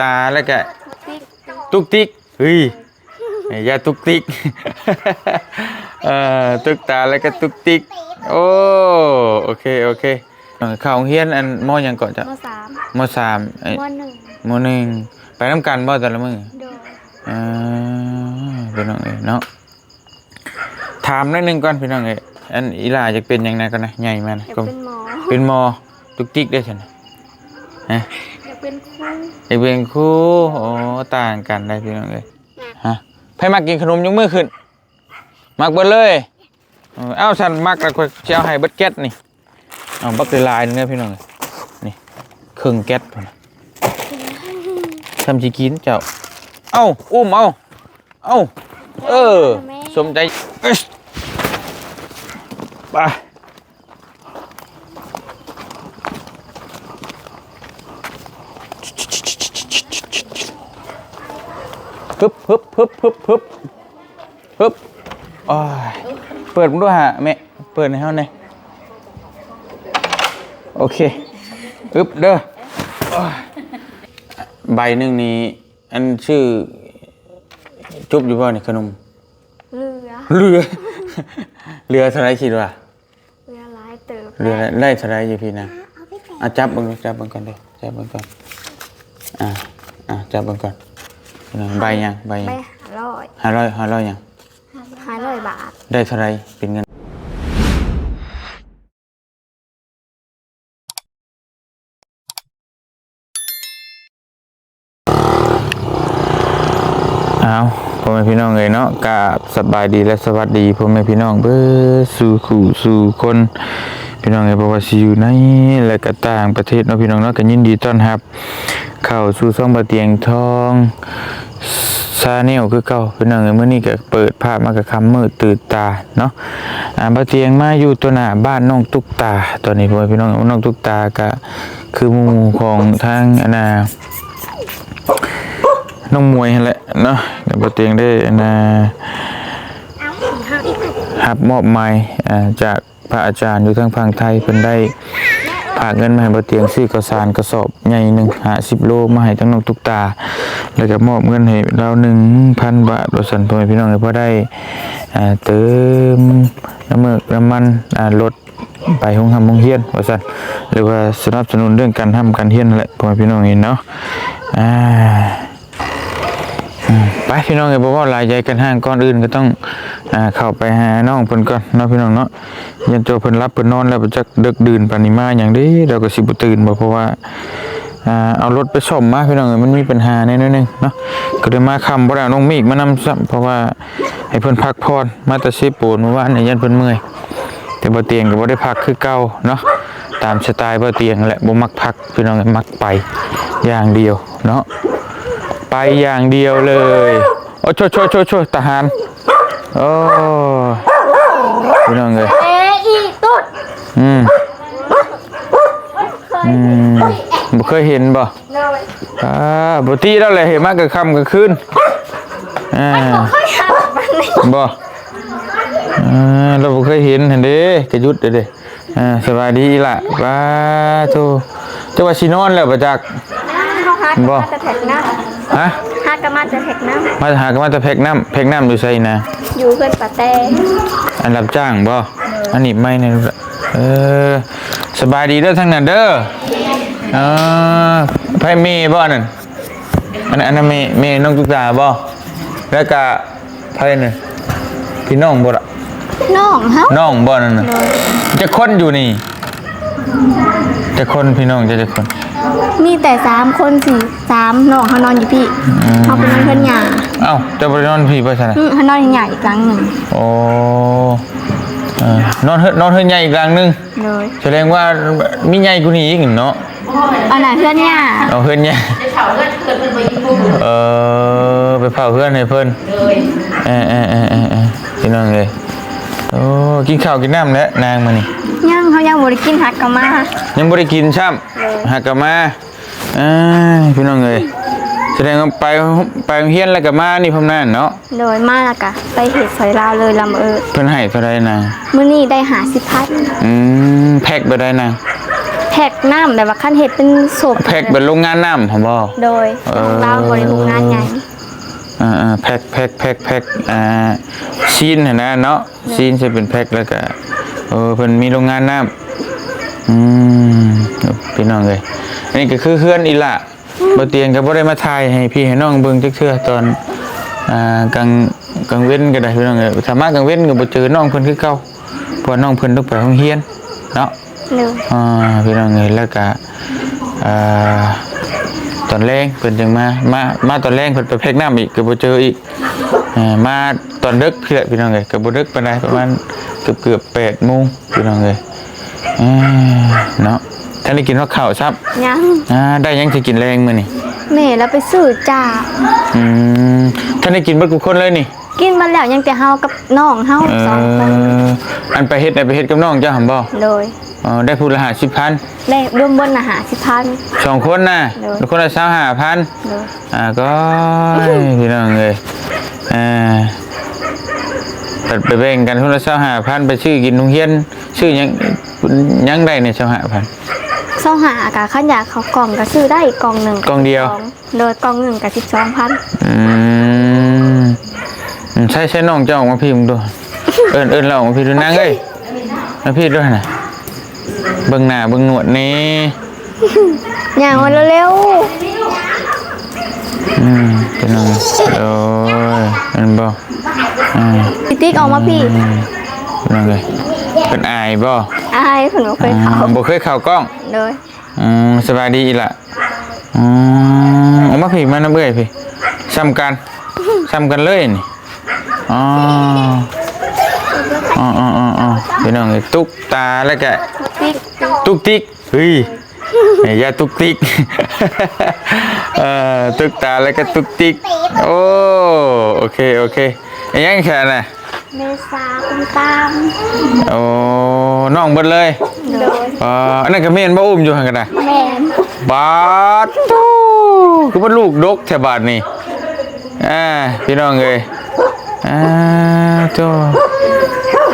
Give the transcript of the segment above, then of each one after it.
ตาแล้วก็ติ๊กตุกติ๊กเฮ้ยไอ้ยาตุกติ๊กเอ่อตุกตาแล้วก็ตุกติ๊กโอ้โอเคโอเคเอ่อเข้าโรงเรียนอันมอหยังก่อนจ้ะมสามมสามไอ้มหนึ่งมหนึ่งไปน้ำกันบ่แต่ละมื้อโดยอ่าพี่น้องเอ้ยเนาะถามหนิดนึงก่อนพี่น้องเอ้ยอันอีหลาจะเป็นหยังไงก่อนนะใหญ่มานะอยากก็เป็นหมอเป็นมอตุกติ๊กได้ใช่ไหมฮะอยากเป็นครูไอเบียงคู่โอ้ต่างกันได้พี่น้องเอ้ยฮะใครมากินขนมยกมือขึ้น มักเบิดเลยเออเอ้าฉันมักแล้วก็จะเอาให้เบิดแก๊สนี่เอาบักลายๆนึงเด้อพี่น้องเอ้ยนี่ครึ่งแก๊สพุ่นน่ะทำจีกินเจ้า เอ้าอุ้มเอาเอ้าเออ สมใจเอ้ยไป ฮึบฮึบฮึบฮึบฮึบฮึบโอ้ยเปิดมึงด้วยฮะแม่เปิดในห้องหน่อยโอเคฮึบเด้อโอ้ยใบหนึ่งนี้ อันชื่อ จุบอยู่บ่นี่ขนมเรือ เรือ เรือเท่าไรคิดว่าเรือหลายเติบเรือได้เท่าไรอยู่พี่นะอะจับเบังจับเบังก่อนเด้อจับเบังก่อนอ่าอ่าจับเบังก่อน ใบยังใบไปยังหาร้อยห้าร้อยห้าร้อยยังหาร้อยบาท ได้เท่าไรเป็นเงินเอาพ่อแม่พี่น้องเลยเนาะกราบสบายดีและสวัสดีพ่อแม่พี่น้องเบ้อสู่ขู่สู่คน พี่น้องเอ้ยบ่ว่าสิอยู่ในและก็ต่างประเทศเนาะพี่น้องเนาะก็ยินดีต้อนรับ เข้าสู่ช่องบะเตียงทองซาเนลคือเก่าพี่น้องเอ้ยมื้อนี้ก็เปิดภาพมากับคำมืดตื่นตาเนาะอ่าบะเตียงมาอยู่ตัวหน้าบ้านน้องตุ๊กตาตอนนี้พ่อแม่พี่น้องน้องตุ๊กตาก็คือหมู่ของทางอนนาน้องมวยนั่นแหละเนาะเดี๋ยวบะเตียงได้นะหับมอบหมายอ่าจาก พระอาจารย์อยู่ทางฝั่งไทยเพิ่นได้ฝากเงินมาให้บะเตียงซื้อกระสานกระสอบใหญ่หนึ่งหาสิบโลมาให้ทั้งน้องตุกตา แล้วก็มอบเงินให้เราหนึ่งพันบาทบริษัทพ่อแม่พี่น้องเลยพอได้เติมน้ำมันน้ำมันรถไปห้องทำห้องเฮียนว่าซั่นหรือว่าสนับสนุนเรื่องการทำการเฮียนนั่นแหละพ่อแม่พี่น้องเห็นเนาะอ่า ไปพี่น้องเอ้ยบอกว่าลายใจกันห้างก่อนอื่นก็ต้องอ่าเข้าไปหาน้องเพิ่นก่อนเนาะพี่น้องเนาะยันตัวเพิ่นรับเพิ่นนอนแล้วบ่จักดึกดื่นปานนี้มาหยังเด้เราก็สิบ่ตื่นบ่เพราะว่าอ่าเอารถไปซ่อมมาพี่น้องเอ้ยมันมีปัญหาแน่นอยหนึงเนาะก็เลยมาค่ำบ่ได้เอาน้องมีกมานำซ้ำเพราะว่าให้เพิ่นพักผ่อนมาแต่สิปูนเมื่อวานนี่ยันเพิ่นเมื่อยแต่บ่เตียงก็บ่ได้พักคือเก่าเนาะตามสไตล์บ่เตียงแหละบ่มักพักพี่น้องเอ้ยมักไปอย่างเดียวเนาะ ไปอย่างเดียวเลยโอ้โชโชโชโชทหารโอ้พี่น้องเลยเอ้อีตุ๊ดอืมอืมบ่เคยเห็นบ่เลยอ่าบ่ตีแล้วแหละเห็นมากกับค่ำกับคืนอ่าค่อยทำมันเลยบ่อ่าเราบ่เคยเห็นเห็นเด้กระยุดเด้เด้อ่าสบายดีอีหล่ะป้าโตจะว่าสินอนแล้วบ่จักเขาฮัก บ่มาจะแท็กน้ฮะำฮักก็มาจะแท็กน้มาหากันมาแต่แพ็กน้ำแพ็กน้ำอยู่ไสนะำอยู่เพื่อนปะแต่อันรับจ้างบ่อันนี้ไม่เนี่ยเออสบายดีเด้อทั้งนั้นเด้อเออไพ่เมย์บ่นั่นอันนั้นอันนั้นเมย์เมย์น้องตุ๊กตาบ่แล้วก็ไพ่นั่นพี่น้องบ่ล่ะน้องฮะน้องบ่นั่นน่ะจะคนอยู่นี่ จะคนพี่น้องจะจะคน มีแต่สามคนสี่สามน้องเขานอนอยู่พี่เขาเป็นเพื่อนหยาเอ้าจะบ่ได้นอนพี่บ่ซั่นน่ะอืมเขานอนอยู่หยาอีกครั้งหนึ่งโอ้เออนอนเฮือนนอนเฮือนใหญ่อีกหลังนึงเลยแสดงว่ามีใหญ่กว่านี้อีกเนาะอันไหนเพื่อนหยาเอาเพื่อนเนี่ยเออไปเผาเพื่อนให้เพื่อนเออเออเออเออเออพี่น้องเลย โอ้กินข้าวกินน้ำแล้วนางมานี่ยังเขายังบริกินฮักก็มา ยังบ่ได้กินซ้ำหักกลับมาเอ้ยพี่น้องเลยแสดงว่าไปไปโรงเฮียนแล้วก็มานี่พร้อมนั่นเนาะโดยมากละกะไปเหตุสอยลาวเลยลำเอิดเพิ่นให้เท่าไรนางมื้อนี้ได้หาสิพัดอืมแพ็คไปได้นางแพแพ็กน้ำแบบว่าขั้นเห็ดเป็นศพแพ็กเป็นโรงงานน้ำผมบอกโดยเออเราบริโภคงานใหญ่ อ่าอ่าแพ็กแพ็กแพ็กแพ็กอ่าชีนเห็นนะเนาะชีนจะเป็นแพ็กแล้วก็เออเพิ่นมีโรงงานน้ำอืมพี่น้องเลยอันนี้ก็คือเพื่อนอีหละบ่เตียงก็บ่ได้มาถ่ายให้พี่ให้น้องเบิ่งจักเทื่อตอนอ่ากลางกลางเว้นก็ได้พี่น้องเอ้ยถ้ามากลางเว้นก็บ่เจอน้องเพิ่นคือเก่าเพราะว่าน้องเพิ่นต้องไปโรงเรียนเนาะหนึ่งอ่าพี่น้องเอ้ยแล้วก็อ่าต อนแรงเพิ่นจึงมามามาตอนแรงเพิ่นไปแพ็กน้ำอีกก็บ่เจออีกอ่ามาตอนดึกพี่แหละพี่น้องเอ้ยก็บ่ดึกปานใดประมาณเกือบเกือบ8โมงพี่น้องเอ้ยอ่าเนาะท่านได้กินข้าวครับยังอ่าได้ยังสิกินแรงมื้อนี่แม่แล้วไปซื้อจ่าอืมท่านได้กินเบิดทุกคนเลยนี่ กินมาแล้วยังแต่เฮากับน้องเฮาเอสองคนออันไปเฮ็ดน่ะไปเฮ็ดกับน้องเจ้าหั่นบ่โดย อ๋อได้พูดละ50,000ได้รวมบนอาหารสิพัน สองคนน่ะเนอะ คนละ25,000โดยอ่าก็พี่น้องเลยอ่าตัดไปแบ่งกันทุนละเช้าหาพันไปชื่อกินนุ่งเฮียนชื่อหยังยังได้ในเช้าหาพัน เศร้าหาอากาศขันอยากเขากล่องก็ซื้อได้อีกกล่องหนึ่งกล่องเดียวโดยกล่องหนึ่งกับสิบสองพันอืมอืมใช่ใช่น้องเจ้าออกมาพี่มึงด้วยเอิญเอิญเราออกมาพี่ดูนางเอ้ยมาพี่ด้วยนะ เบิ่งหน้าเบิ่งหนวดนี่อย่างวันเร็วอืมพี่น้องโอ้ยมันบ่อ่าๆพี่ติ๊กออกมาพี่อืมพี่น้องเลยเป็นอายบ่อายผมบ่เคยเขาอ่าบ่เคยเข้ากล้อง โดยอืมสบายดีอีหละอืมเอามาพี่มาน้ำเบื่อยพี่ซ้ำกันซ้ำกันเลยนี่อ๋ออ๋ออ๋ออ๋ออ๋อพี่น้องเอ้ยตุ๊กตาแล้วก็ ติ๊กตุกติกเฮ้ยอ้ยาตุกติกเอ่อตุกตาแล้วก็ตุกติกโอ้โอเคโอเคยังแค่น่ะเมษาคุณตามโอ้น้องเบิดเลยโดยอ่าอันนั้นก็เมนบ่อุ้มอยู่หั่นกันนะแมนบาดตูคือว่าลูกดกแถวบาทนี่อ่าพี่น้องเอ้ยอ่าโต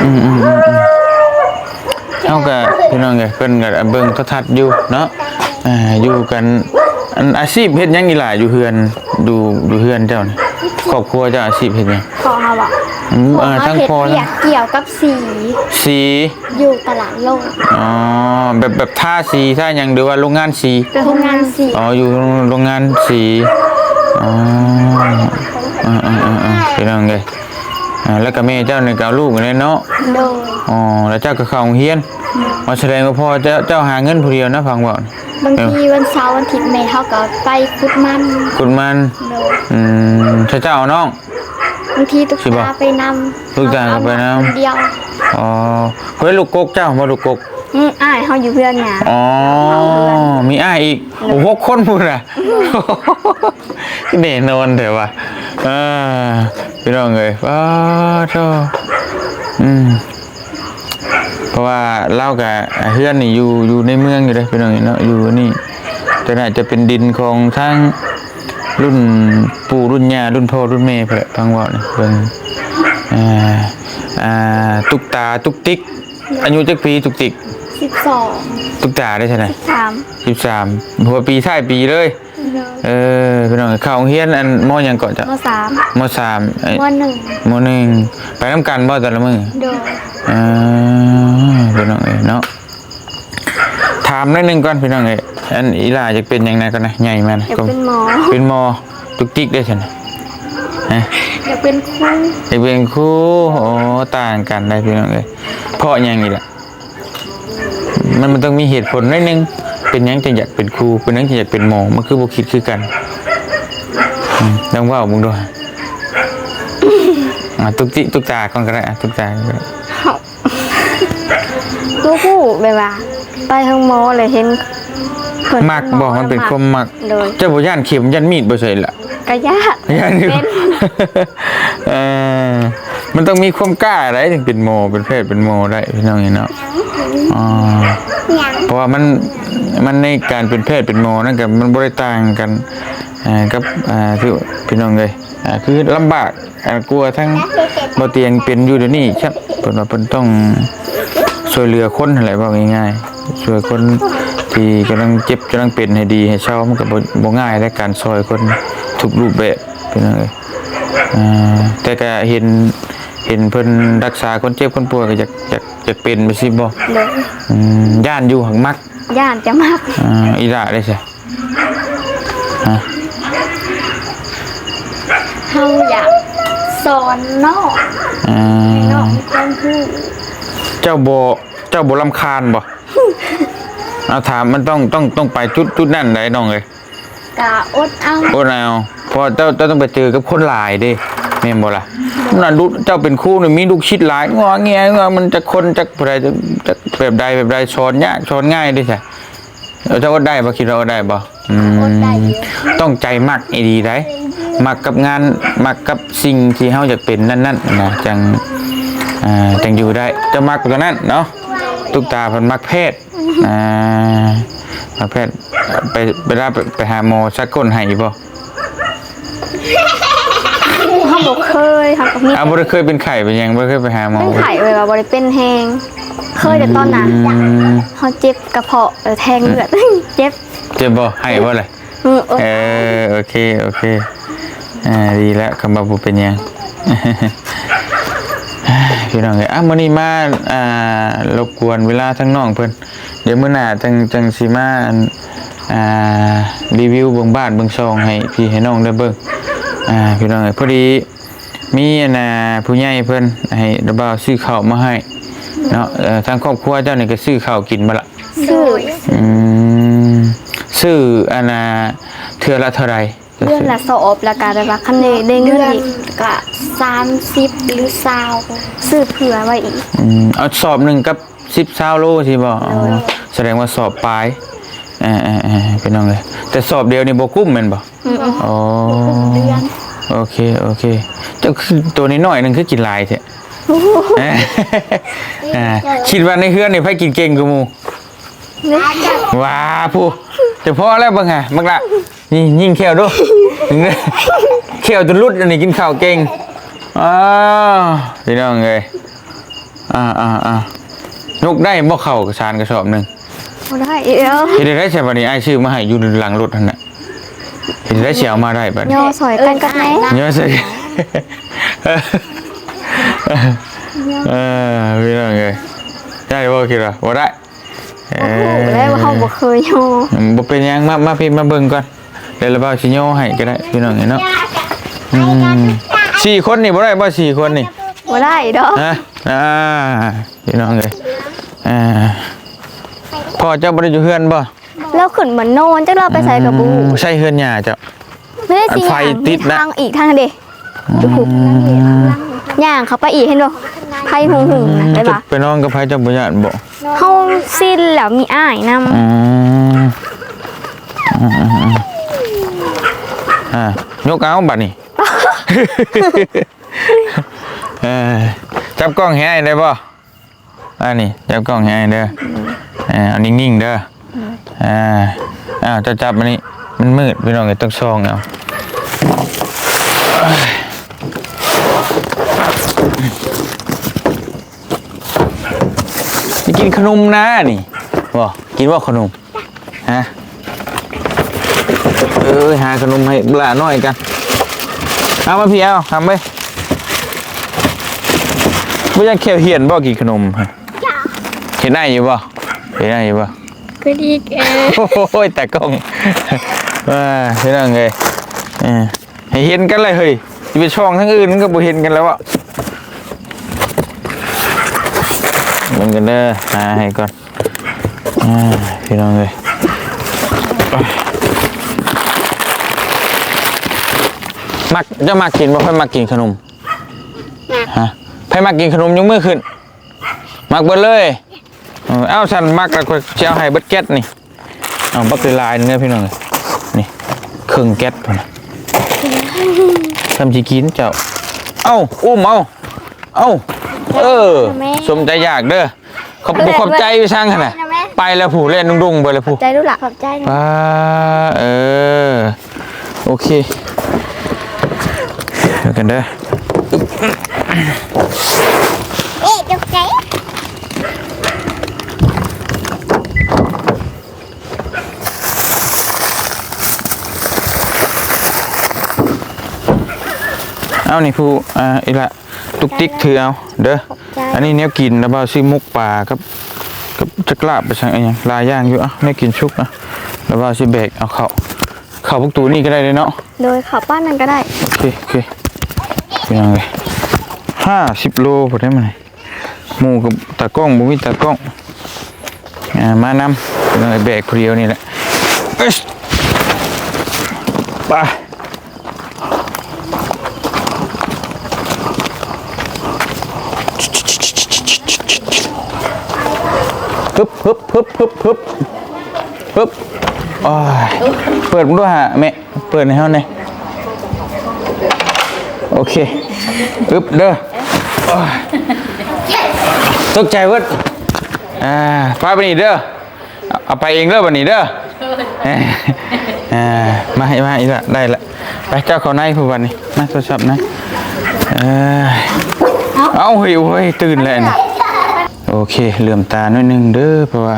อืมอืมอืมอืม เอากะพี่น้องเอ้ยเพิ่นก็เบิ่งโทรทัศน์อยู่เนาะอ่าอยู่กันอันอาชีพเฮ็ดหยังอีหล่ะอยู่เฮือนดูอยู่เฮือนเจ้านี่ครอบครัวเจ้าอาชีพเฮ็ดหยังของเราอะอืมของเอ่าเราทั้งเห็ดพ่อเปียกเกี่ยวกับสีสีอยู่ตลาดโลกอ๋อแบบแบบท่าสีท่าหยังหรือว่าโรงงานสีเป็นโรงงานสีอ๋ออยู่โรงงานสี อ๋ออ่าอ่าอ่าอ่าพี่น้องเลย อ่าแล้วก็แม่เจ้าเนี่ยก็เอาลูกอยู่เลยเนาะโดยอ๋อแล้วเจ้าก็เข้าโรงเรียนมาแสดงว่าพ่อเจ้าเจ้าหาเงินผู้เดียวนะฟังบอกบางทีวันเสาร์วันอาทิตย์แม่เขาก็ไปคุดมันคุณมันโดยอืมเจ้าเจ้าเอาน้อง บางทีตุ๊กสิบ่ ตาไปนำตุ๊กตาก็ไปนำเอามาคนเดียวอ๋อเฮ้ยลูกกกเจ้ามาลูกกก อืมอ้ายเขาอยู่เพื่อนเนี่ย อ๋อ มีอ้ายอีก โอ้โหกคนพูดอะเน่นอนเถอะว่ะอ่าพี่น้องเลยว้าเจ้าอืม เพราะว่าเล่ากับเฮือนนี่อยู่อยู่ในเมืองอยู่เลยพี่น้องเนาะอยู่นี่แต่น่าจะเป็นดินของทั้ง รุ่นปู่รุ่นย่ารุ่นพ่อรุ่นแม่เพื่อฟังเว่านี่เบิ่งอ่าอ่าตุกตาตุกติ๊กอายุจักปีตุกติ๊กสิบสองตุกตาได้ใช่ไหมสามสิบสามหัวปีท้ายปีเลยโดยเออพี่น้องเข้าโรงเฮียนอันมอหยังก่อนจ้ะมสามมสามไอ้มหนึ่งมหนึ่งไปน้ำกันบ่แต่ละมือโดยอ่าพี่น้องเอ้ยเนาะถามนิดนึงก่อนพี่น้องเอ้ยอันอีหลาจะเป็นยังไงก่อนนะใหญ่แม่นะอยากก็เป็นหมอ เป็นหมอตุกติกได้ใช่ไหมฮะอยากเป็นครูจะเป็นครูโอ้ต่างกันได้พี่น้องเอ้ยเพราะหยังอีกล่ะมันมันต้องมีเหตุผลนิดนึง เป็นหยังจะอยากเป็นครูเป็นหยังจะอยากเป็นหมอมันคือบุคิดคือกันอืมลองว่ามึงด้วยอะตุกติตุกตาก่อนก็ได้อะตุกตาก่อนก็ได้ลูกผู้แบบว่า ไปทางหมอเลยเห็นเพิ่มักหบอกมันเป็นความมักโดยเจ้าบ่ย่านเข็มย่านมีดบ่ใช่ล่ะกระยากย่านอยู่เป็นเออมันต้องมีความกล้าอะไรถึงเป็นโมเป็นเพศเป็นโมได้พี่น้องเนาะอ๋อเพราะว่ามันมันในการเป็นเพศเป็นโมนั่นกับมันบ่ได้ต่างกันอ่ากับอ่าที่พี่น้องเลยอ่าคือลำบากอ่ากลัวทั้งบ่เตียงเป็นอยู่เดี๋ยวนี้ครับเพิ่นว่าเพิ่นต้อง ช่วยเหลือคนอะไรว่าง่ายๆช่วยคนที่กำลังเจ็บกำลังเป็นให้ดีให้เช่ามันก็บ่บ่ง่ายในการซอยคนทุกรูปแบบพี่น้องเอ้ยอ่าแต่ก็เห็นเห็นเพิ่นรักษาคนเจ็บคนป่วยก็อยากอยากอยากเป็นไปสิบ่เลยอืมย่านอยู่หังมักย่านจะมากอ่าอีหละได้ใช่เฮาอยากสอนนอกอ่นาอกคนผู้ เจ้าบ่เจ้าบ่รำคาญบ่เอาถามมันต้องต้องต้องไปจุดจุดนั่นได้น้องเอ้ยกะอดเอาโอ้นาวเพราะเจ้าเจ้าต้องไปเจอกับคนหลายเด้แม่นบ่ล่ะนั่นลูกเจ้าเป็นครูนี่มีลูกชิดหลายงอแงงอมันจะคนจะผู้ใดจะจะแบบใดแบบใดสอนยากสอนง่ายเด้ใช่เอาเจ้าก็ได้บ่คิดว่าเอาได้บ่อืมต้องใจมักอีดีได้มักกับงานมักกับสิ่งที่เฮาอยากเป็นนั่นๆนะจัง อ่าจังอยู่ได้จะมักตัวนั้นเนาะตุกตาเพิ่นมักเพศอ่ามักเพศไปเวลาไปไปหาหมอสักคนให้บ่เฮาบ่เคยเฮาก็มีอ้าวบ่ได้เคยเป็นไข้เป็นหยังบ่เคยไปหาหมอเป็นไข้เวลาบ่ได้เป็นแฮงเคยแต่ตอนนั้นอืมเฮาเจ็บกระเพาะเออแทงเลือด เจ็บเจ็บบ่ให้บ่เลยเอออดเออโอเคโอเคอ่าดีแล้วคำว่าบ่เป็นหยัง พี่น้องเอ้ยอะมื้อนี้มาอ่ารบกวนเวลาทั้งน้องเพิ่นเดี๋ยวมื้อหน้าจังจังสิมาอันอ่ารีวิวเบิ่งบ้านเบิ่งซองให้พี่ให้น้องได้เบิ่งอ่าพี่น้องเอ้ยพอดีมีอันน่ะผู้ใหญ่เพิ่นให้ระบ่าวซื้อข้าวมาให้เนาะเอ่อทางครอบครัวเจ้านี่ก็ซื้อข้าวกินมาละซื้ออืมซื้ออันน่ะเทื่อละเท่าไหร่ เดือนละสอบแล้วก็แบบว่าคันได้ได้เงินอีกก็30หรือ20ซื้อเผื่อไว้อีก อืมเอาสอบหนึ่งกับสิบเศร้าโลสิบ่อ๋อแสดงว่าสอบปลายเออเออเออเป็นน้องเลยแต่สอบเดียวนี่บ่กุ้มแม่นบ่อืมอ๋อโอเคโอเคเจ้าคือตัวนี้น้อยหนึงคือกินหลายแท้เอ้ยอ่าคิดว่าในเฮือนนี่ไผกินเก่งกว่าหมู่นี่ว้าผู้ จะพอแล้วเบิ่งหะบักละนี่ยิงแขวดูถึงเด้อแขวจนรุดอันนี้กินข้าวเก่งอ้าวพี่น้องเอ้ยอ่าอ่าอ่ายกได้บ่เข้ากระชานกระสอบหนึงบ่ได้อีกแล้วเฮ็ดได้ใช่บัดนี้อ้ายชื่อมาให้อยู่หลังรถนั่นน่ะเฮ็ดได้สิเอามาได้บัดนี้ย่อสอยกันกันแน่เยอะสิเออพี่น้องเอ้ยได้บ่คิดว่าบ่ได้ เอโอ้โหอแล้วเฮาบ่เคยย่อบ่เป็นหยังมามาพี่มาเบิ่งก่อนเดี๋ยวเราเบาสิโยให้ก็ได้พี่น้องเนาะอืมสี่คนนี่บ่ได้บ่สี่คนนี่บ่ได้ดอกฮะอ่าพี่น้องเอ้ยอ่าพ่อเจ้าบ่ได้อยู่เฮือนบ่แล้วขึ้นเหมือนโนนจักเราไปใส่กระบูใช่เฮือนหญ้าเจ้าไม่ได้สิอันไฟย่างติดนะทางอีกทางเด้ดูผูกย่างเขาไปอีกเห็นบ่ ไผหุงหุงนะได้ปะไปนอนกับไผเจ้าบ่ญาติบ่เฮาสิ้นแล้วมีอ้ายนำอืมอืมอืมอืมอ่ายกเอาบัดนี่เออจับกล้องให้อ้ายได้บ่อันนี้จับกล้องให้อ้ายเด้ออ่าเอานิ่งๆเด้ออ่าอ้าวจะจับอันนี้มันมืดพี่น้องก็ต้องซองเอาไป กินขนมนะนี่บ่กินว่าขนมฮะเอ้ยหาขนมให้หลานหน่อยกันเอามาพี่เอาทำไปไม่ยังเขียวเหียนบ่กินขนมฮะเห็นได้อยู่บ่เห็นได้อยู่บ่ก็ดีแกโอ้ยแต่กล้องว่าพี่น้องเลยเออให้เห็นกันเลยเฮ้ยจะไปช่องทั้งอื่นมันก็บ่เห็นกันแล้วอะ มันกันเด้อหาให้ก่อนพี่น้องเลยมักจะมากินบ่ค่อยมากินขนมฮะใครมากินขนมยกมือขึ้น มักเบิดเลยเอ้าฉันมักแล้วก็เจ้าให้เบิดแก๊สนี่เอาบักลายเนี่ยพี่น้องเอ้ยนี่เครื่องแก๊สนะทำจีกินเจ้า เอ้าอุ้มเอาเอ้า เออ สมใจอยากเด้อขอบขอบใจไปช่างขนาดไปแล้วผู้เล่นดุ้งๆไปแล้วผู้ใจรู้ละขอบใจป้าเออ โอเคเดี๋ยวกันเด้อเอ๊ะตกใจเอานี่ผู้อ่าอีละ ตุกติ๊กถือเอาเด้อใจอันนี้เนี้ยกินแล้วบ่ซื้อมุกปลากับกับจักลาบไปสั่งอะไรอย่างลายย่างอยู่อะไม่กินชุกอะแล้วบ่สิแบกเอาเข้าเข้าพวกตูนี่ก็ได้เลยเนาะโดยเขาป้านนั้นก็ได้โอเคโอเคเป็นยังไงห้าสิบโลพอได้มาไหนหมูกับตากล้องบุมีตากล้องอ่ามานำเป็นยังไงแบกเพรียวนี่แหละเอ้ยไป ฮึบฮึบฮึบฮึบฮึบฮึบโอ้ยเปิดมึงด้วยฮะแม่เปิดในห้องหน่ยโอเคอึบเด้อตกใจเวิร์ดอ่าพาไปนี่เด้อเอาไปเองเด้อบันนี้เด้อเอ้ยอ่ามาให้มาอีกละได้ละไปเจ้าเขาในผู้วันนี้มาโทรศัพท์นะ เอ้ยเอาเฮ้ยเฮ้ยตื่นแล้วนี่ โอเคเหลื่อมตาหน่อยหนึงเด้อเพราะว่า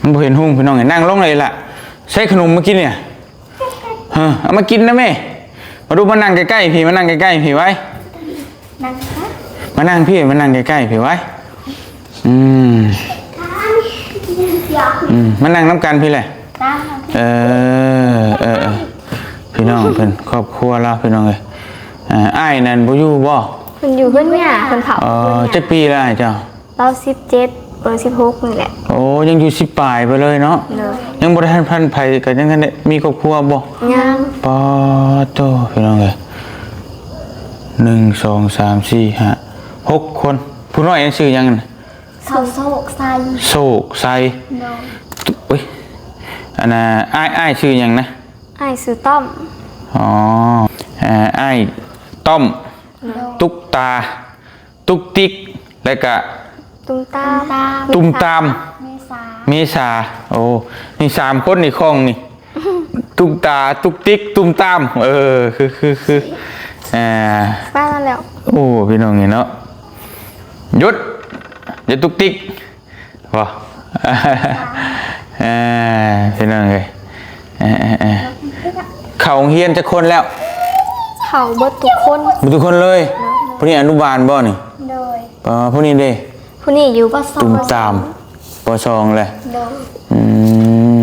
มันบ่เห็นหุ่งพี่น้องไงนั่งลงเลยล่ะใช้ขนมเมื่อกี้เนี่ยเออเอามากินนะแม่มาดูมานั่งใกล้ๆพี่มานั่งใกล้ๆพี่ไว้นั่งคะมานั่งพี่มานั่งใกล้ๆพี่ไว้อืมอืมมานั่งน้ำกันพี่แหละได้เออเออเออพี่น้องเพิ่นครอบครัวเราพี่น้องเลยอ่าอ้ายนั่นบ่อยู่บ่คุณอยู่เพื่อนเนี่ยคนเผาเออจักปีแล้วอ้ายเจ้า เราสิบเจ็ดเบอร์สิบหกนี่แหละโอ้ยังอยู่สิปลายไปเลยเนาะเลยยังบ่ได้ทันพันไผก็ยังทันได้มีครอบครัวบ่ยังปอโตพี่น้องเลยหนึ่งสองสามสี่ห้าหกคนผู้น้อยยังชื่อยังน่ะเสาโศกไซโศกไซโดยตุ๊อุ้ยอันน่ะอ้ายอ้ายชื่อยังนะไอ้ายซื้อต้อมอ๋ออ่าอ้ายต้อม ตุ๊กตา ตุ๊กติ๊กแล้วก็ ตุ้มตามตุ้มตาม เมษาเมษา โอ้ นี่สามคนนี่คล่องนี่ ตุ๊กตา ตุ๊กติ๊ก ตุ้มตาม เออ คือคือคืออ่า ป้ามาแล้วโอ้ พี่น้องนี่เนาะหยุดอย่าตุกติกพอเอ่าพี่น้องเลยเอ่อเอ่อเอ่อเขาโรงเฮียนจะคนแล้วเขาเบิดทุกคนบุทุกคนเลยผู้นี้อนุบาลบ่นี่ โดยปอผู้นี้เด้ ผู้นี้อยู่ปสองตุ้มตามปอซองเลยโดยอื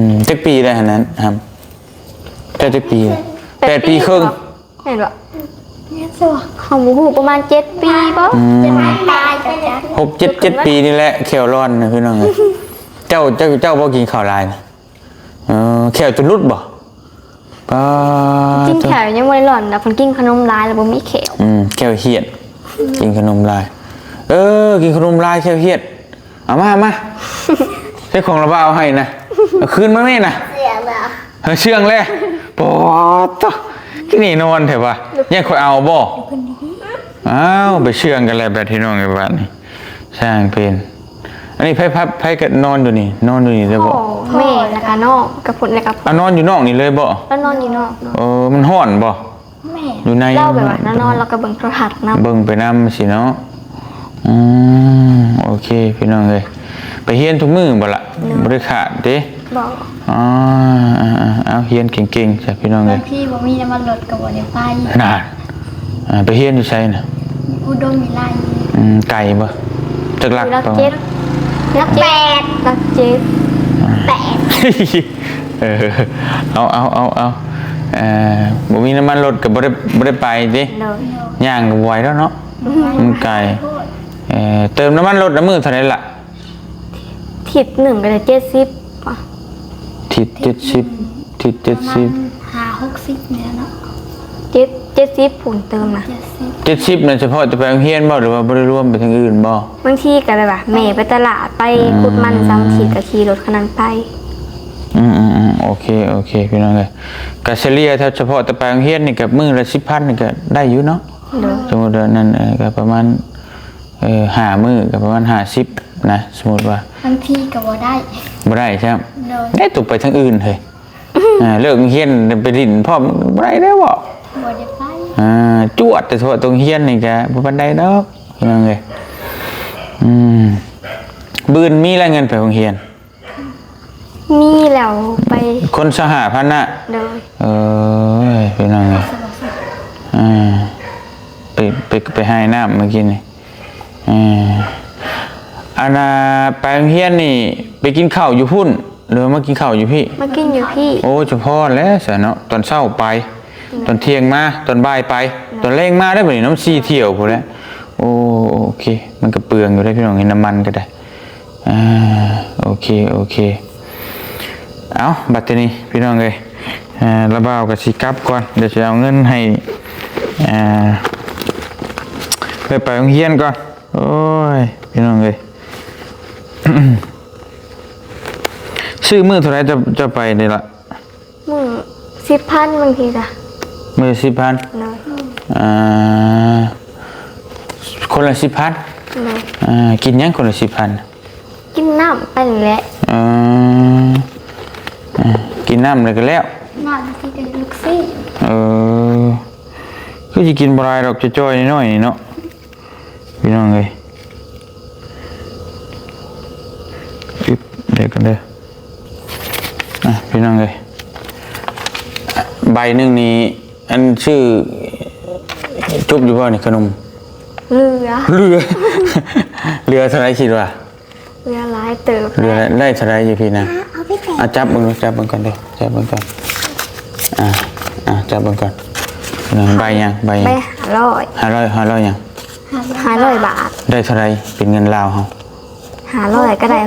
มจักปีได้ขนาดนั้นครับเจ้าจักปีเลยแปดปีครึ่งเห็นปะของบูฮูประมาณเจ็ดปีป่ะเจ็ดปีตายจ้ะจ๊ะหกเจ็ดเจ็ดปีนี่แหละแขวร้อนนะพี่น้องเลยเจ้าเจ้าเจ้าบ่กินข้าวลายนะเออแขวจนรุดบ่ป้ากินตัวแขวยังไม่ได้หล่อนนะเพิ่นกินขนมลายแล้วบ่มีแขว อืมแขวเหียดกินขนมลาย เออ กินขนมลายแขวเหียดเอามาเอามาใช้ของระบายเอาให้นะเอาคืนมาไหมนะเสียแล้วเออเชื่องเลยปอดตะที่นี่นอนเถอะวะยังคอยเอาบ่อ้าวไปเชื่องกันแล้วแบบที่น้องไอ้บ้านนี่ช่างเป็น อันนี้ไพ่พับไพ่ก็นอนอยู่นี่นอนอยู่นี่เลยบ่โอ้แม่แล้วก็นอกกับพุ่นแล้วก็พุ่เอานนอนอยู่นอกนี่เลยบ่แล้วนอนอยู่นอกเนาะเออมันห้อนบ่แม่อยู่ในเล่าแบบว่าแล้วนอนแล้วก็เบิ่งโทรทัศน์นำเบิ่งไปนำสิเนาะ อืมโอเคพี่น้องเอ้ยไปเฮียนทุกมื้อบ่ล่ะบ่ได้ขาดเด้บอกอ๋ออ่าๆเอาเฮียนเก่งๆจ้ะพี่น้องเอ้ยพี่บ่มีน้ำมันรถกับบ่ได้ไฟน่าอ่าไปเฮียนอยู่ไสน่ะอุดมมีไล่อืมไก่บ่จักหลักรักประมาณเจ็ดรักแปดรักเจ็ดแปดเออเอาเอาเอาเอาเอ่อบ่มีน้ำมันรถก็บ่ได้บ่ได้ไปดิเลยย่างก็บ่ไหวแล้วเนาะมันไกลเอ่อเติมน้ำมันรถน้ำมือเท่าไหร่ล่ะทิศหนึ่งก็จะเจ็ดสิบป่ะทิศเจ็ดสิบทิศเจ็ดสิบหาหกสิบเนี่ยเนาะเจ็ดเจ็ดสิบผุนเติมนะเจ็ดสิบเจ็ดสิบนั่นเฉพาะจะไปโรงเรียนบ่หรือว่าบ่ได้รวมไปทางอื่นบ่บางทีก็แบบว่าแม่ไปตลาดไปขุดมันซ้ำทีก็ขี่รถคันนั้นไป อืมอืมอืมโอเคโอเคพี่น้องเอ้ยก็เฉลี่ยถ้าเฉพาะแต่ไปโรงเรียนนี่ก็มื้อละ10,000นี่ก็ได้อยู่เนาะเด้อสมมุติว่านั่นเออก็ประมาณ เอ่อ5มื้อก็ประมาณ50นะสมมุติว่าบางทีก็บ่ได้บ่ได้ใช่ไหมโดยได้ตกไปทางอื่นเฮ้ยอ่าเลิกเฮียนไปดินพ่อมบ่ได้ได้บ่บ่ได้ไฟอ่าจวดแต่เฉพาะตรงเฮียนนี่ก็บ่ปานใดดอกพี่น้องเอ้ยอืมบืนมีรายเงินไปโรงเรียน มีแล้วไปคนสหพันธ์น่ะเด้อเอ้ยพี่น้องเอ้ยอ่าไปไปไปให้น้ำเมื่อกี้นี่เอ่ออันน่ะไปโรงเรียนนี่ ไปกินข้าวอยู่พุ่นหรือว่ามากินข้าวอยู่พี่ มากินอยู่พี่ โอ้เฉพาะแล้วเสียเนาะตอนเช้าไป ตอนเที่ยงมาตอนบ่ายไป ตอนเร่งมาได้บ่นี่น้ำซีเที่ยวพุ่นแหล้วโอ้โอเค มันก็เปลืองอยู่ได้พี่น้องเห็นน้ำมันก็ได้อ่าโอเคโอเคเอาบัตรนี้พี่น้องเลยอ่าระบาวกับสิกลับก่อนเดี๋ยวจะเอาเงินให้อ่าไปไปโรงเรียนก่อน โอ้ย พี่น้องเลยซื้อมือเท่าไหรจะจะไปนี่ละมือสิบพันบางทีจ้ะมือสิบพันเนาะอ่าคนละสิบพันเนาะอ่ากินหยังคนละสิบพันกินน้ำไปนั่นแหละอ่าอ่ากินน้ำเลยก็แล้วน้ำที่เป็นลูกซี่เออคือจะกินบรายดอกจะจ้อยๆน้อยๆนี่เนาะ พี่น้องเลยอึ๊บเดี๋ยวกันเด้ออะพี่น้องเลยอะใบหนึ่งนี้อันชื่อจุบอยู่บ่นี่ขนมเรือเรือ เรือเท่าไรคิดว่าเรือหลายเติบเรือได้เท่าไรอยู่พี่นะอะจับมึงดูจับมึงก่อนเด้อจับมึงก่อนอะอะจับมึงก่อนหนึ่งใบยังใบยังไปหาร้อยห้าร้อยห้าร้อยยัง หาร้อยบาทได้เท่าไรเป็นเงินลาวเฮาหาร้อยก็ได้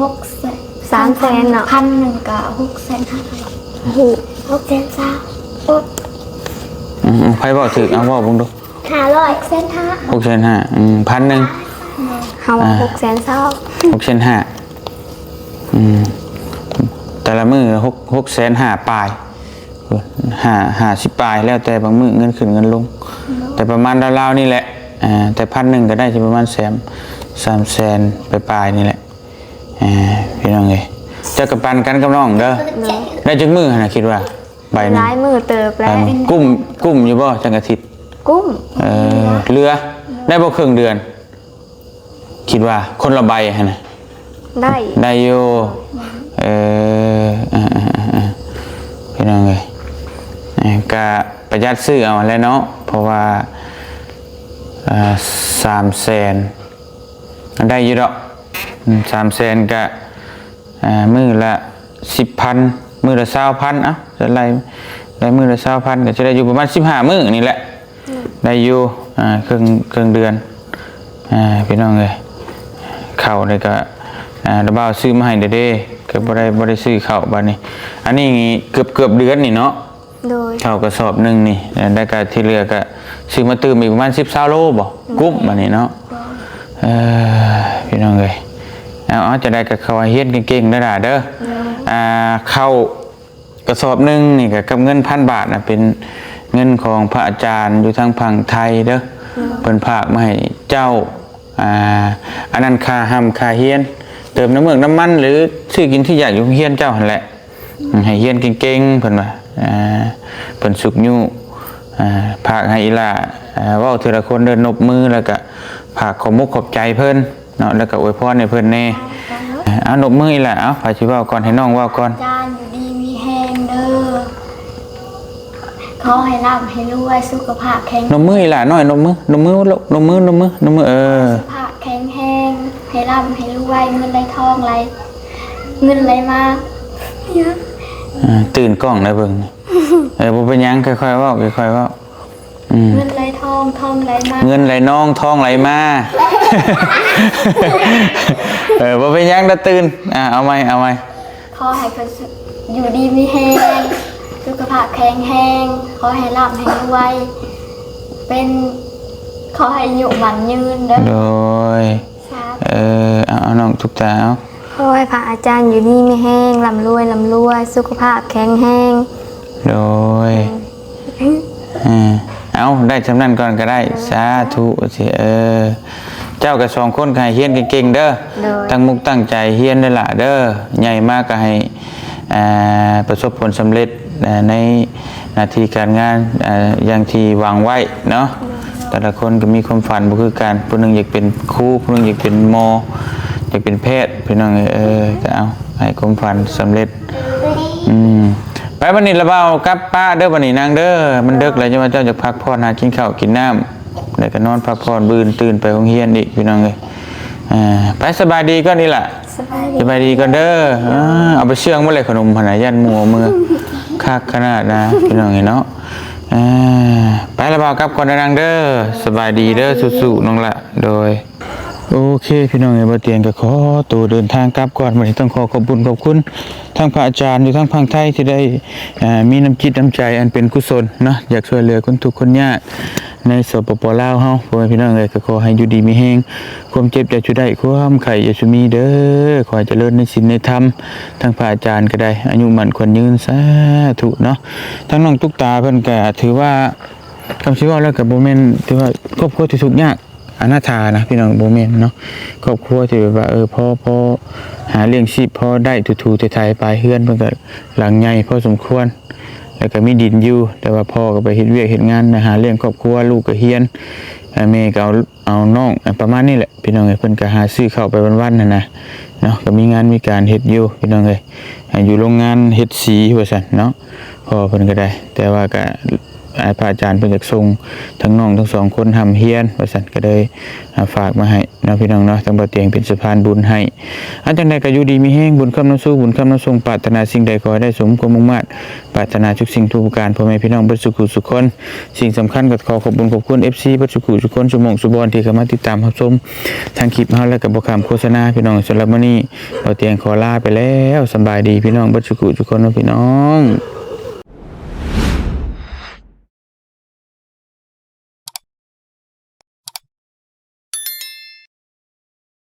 หกแสนสามแสนเนาะพันหนึ่งกับหกแสนห้าร้อยโอ้โหหกแสนสามหกอืมไผบอกถึกเอาบอกบุงดูห้าร้อยแสนห้าหกเซนห้าอืมพันหนึ่งเฮาหกแสนเศร้าหกเซนห้าอืมแต่ละมือหกหกแสนห้าปลายห้าห้าสิบปลายแล้วแต่บางมือเงินขึ้นเงินลง แต่ประมาณราวๆนี่แหละอ่า แต่พันหนึ่งก็ได้ที่ประมาณแสนสามแสนปลายๆนี่แหละอ่าพี่น้องเอ้ยจะกระปันกันกับน้องเด้อได้จักมือหั่นนะคิดว่าใบหนึงร้ายมือเติบใบแล้วหนึ่งกุ้มกุ้มอยู่บ่จังอาทิตย์กุ้มเออเรือได้บ่ครึ่งเดือน คิดว่าคนละใบหั่นนะได้ได้อยู่เอออ่าอ่าอ่าอ่าพี่น้องเอ้ยเอ้ยก็ประหยัดซื้อเอาแหล้วเนาะเพราะว่าอ่า สามแสนได้ยู่ดอกสามแสนก็มือละสิบพันมือละเศร้าพันอะจะไล่ได้มือละเศร้าพันก็จะได้อยู่ประมาณสิบห้ามือนี่แหละได้อยู่ครึ่งครึ่งเดือนอ่าพี่น้องเลยเข้าเลยก็อ่าระบ้าวซื้อมาให้เด้เด้ก็บ่ได้บ่ได้ซื้อเข้าวบัดนี้ อันนี้เกือบเกือบเดือนนี่เนาะ โดยข้าวกระสอบหนึงนี่ได้ก็ที่เหลือก็ซื้อมาตื่มอีกประมาณ10 20โลบ่กุ๊บบัดนี้เนาะเออพี่น้องเลยเอาเอาจะได้กับข้าวเฮ็ดเก่งๆเด้อล่ะเด้ออ่าข้าวกระสอบหนึงนี่ก็กับเงินพันบาทน่ะเป็นเงินของพระอาจารย์อยู่ทางฝั่งไทยเด้อเพิ่นฝากมาให้เจ้าอ่าอันนั้นค่าห้ำค่าเฮียน เติมน้ำเมือกน้ำมัน หรือซื้อกินที่อยากอยู่เฮียนเจ้าหั่นแหละอืมให้เฮียนเก่งๆเพิ่นว่าอ่า เพิ่นสุกยู่อ่าฝากให้อีหล่าอ่าเว้าทีละคนเดินนบมือแล้วก็ฝากขอบมุกขอบใจเพิ่นเนาะแล้วก็อวยพรให้เพิ่นแน่เอานบมืออีหล่าเอาพาสิเว้าก่อนให้น้องเว้าก่อนจานอยู่ดีมีแห้งเด้อขอให้ร่ำให้รวยสุขภาพแข็งนบมืออีหล่าน้อยนบมือนบมือลูกนบมือนบมือนบมือเออสุขภาพแข็งแห้งให้ร่ำให้รวยเงินไหลทองไหลเงินไหลมาเยอะอ่า ตื่นกล้องได้เบิ่งนี่เออบ่เป็นหยังค่อยๆเว้าค่อยๆเว้าอืมเงินไหลทองทองไหลมาเงินไหลนองทองไหลมา เออบ่เป็นหยังดะตื่นอ่าเอาไหมเอาไหมขอให้เพิ่นอยู่ดีมีแห้งสุขภาพแข็งแห้งขอให้ร่ำให้รวยเป็นขอให้อยู่หมันยืนเด้อโดย สาธุ เออเอาเอาน้องทุกตาเอา ขอให้พระอาจารย์อยู่นี่ไม่แห้งลำรวยลำรวย สุขภาพแข็งแห้งโดยอ่าเอาได้จำนั้นก่อนก็ได้สาธุสิเออเจ้ากับสองคนก็ให้เฮียนเก่งๆเด้อโดยตั้งมุกตั้งใจเฮียนได้อละเด้อใหญ่มากก็ให้อ่าประสบผลสำเร็จอ่าในหน้าที่การงานอ่าอย่างที่วางไว้เนาะแต่ละคนก็มีความฝันบ่คือกันผู้หนึงอยากเป็นครูผู้หนึงอยากเป็นหมอ อยากเป็นแพทย์พี่น้องเอ้ยเออก็เอาให้ความฝันสำเร็จอืมไปวันนี้ละเบากลับป้าเด้อวันนี้นางเด้อมันเดึกแล้วจะมาเจ้าจะพักผ่อนหากินข้าวกินน้แล้วก็นอนพักผ่อนบืนตื่นไปโรงเรียนอีกพี่น้องเอ้ยอ่าไปสบายดีก่อนนี่ล่ะสบายดีสบายดีก่อนเด้ออ่าเอาไปเชื่องบ่เลยขนมพนายันหมู่มือคักขนาดนะพี่น้องเอ้ยเนาะอ่าไปและบ่าวกลับก่อนนะนางเด้อสบายดีเด้อสู้ๆน้องละโดย โอเคพี่น้องเอ๋บเตียงก็ขอตัวเดินทางกลับก่อนวันนี้ต้องขอขอบคุณขอบคุณทางพระอาจารย์อยู่ทางพังไทยที่ได้มีน้ำจิตน้ำใจอันเป็นกุศลเนาะอยากช่วยเหลือคนทุกคนยากในสปปลาวเฮาพ่อแม่พี่น้องเอ๋ก็ขอให้อยู่ดีมีแฮงความเจ็บอย่าชุได้ความไข่อย่าชุมีเด้อขอให้เจริญในศีลในธรรมทางพระอาจารย์ก็ได้อายุมันขวัญยืนสาธุเนาะทางน้องตุ๊กตาเพิ่นก็ถือว่าคำสิเว่าแล้วก็บ่แม่นถือว่าครอบครัวที่ทุกข์ยาก อนาถานะพี่น้องโบเมนเนาะครอบครัวที่แบบว่าเออพ่อพ่อหาเลี้ยงชีพพ่อได้ถูๆไทยๆไปเฮือนเพิ่นก็หลังใหญ่พอสมควร แล้วก็มีดินอยู่แต่ว่าพ่อก็ไปเฮ็ดเวียกเฮ็ดงานนะหาเลี้ยงครอบครัวลูกก็เฮียนแม่ก็เอาเอาน้องประมาณนี้แหละพี่น้องเอ้ยเพิ่นก็หาซื้อเข้าไปวันๆนั่นนะเนาะก็มีงานมีการเฮ็ดอยู่พี่น้องเอ้ยอยู่โรงงานเฮ็ดสีว่าซั่นเนาะพ่อเพิ่นก็ได้ แต่ว่าก็ พระอาจารย์เพิ่นอยากส่งทั้งน้องทั้งสองคนทำเฮียนว่าซั่นก็เลยฝากมาให้นะพี่น้องเนาะทั้งบ่เตียงเป็นสะพานบุญให้อันจังใดก็อยู่ดีมีแฮงบุญคำน้ำสู้บุญคำน้ำส่งปรารถนาสิ่งใดขอให้ได้สมความมุ่งมั่นปรารถนาทุกสิ่งทุกประการพ่อแม่พี่น้องเบิดสุขุสุขคนสิ่งสำคัญก็ขอขอบคุณขอบคุณ FC เบิดสุขุสุขคนสุมงสุบอนที่เข้ามาติดตามรับชมทางคลิปเฮาและก็บ่คำโฆษณาพี่น้องสำหรับมื้อนี้บ่เตียงขอลาไปแล้วสบายดีพี่น้องเบิดสุขุสุขคนเนาะพี่น้อง